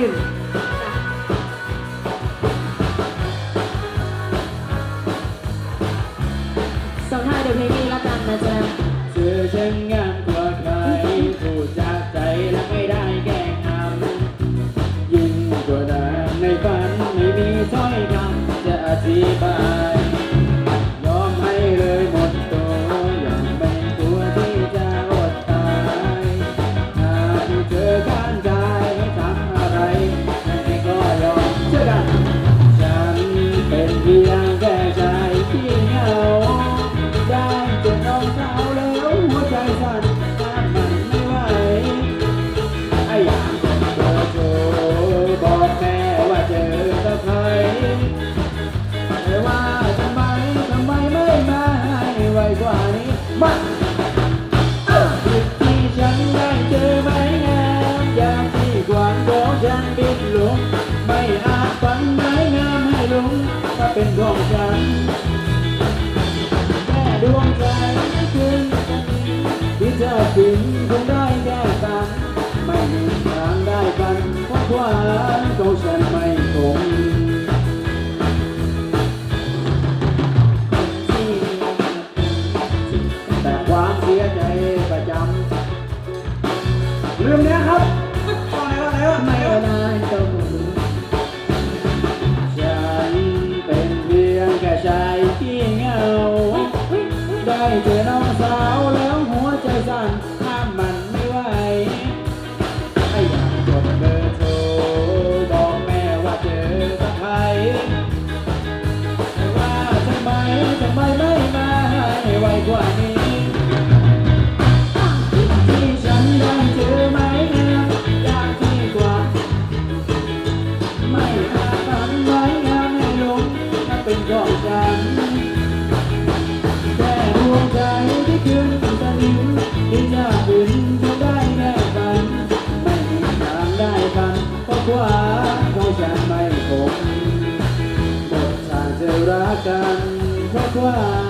หนึ่งสองท่าเดี๋ยวเพลงนี้ละกันนะจ๊ะเจอฉันไง 慢 ลืมเนี้ยครับตอนไหนว่ไหนว่ไหนไม่ว่าได้เจ้องรู้ฉันเป็นเพียงแค่ใจที่เหงา ได้เจอน้องสาวแล้วหัวใจสั่นห้ามมันไม่ไหวไม่อยากกดเบอร์โทรบอกแม่ว่าเจอสักใครว่าทำไมทำไมไม่มาให้ไวกว่านี้ Wow.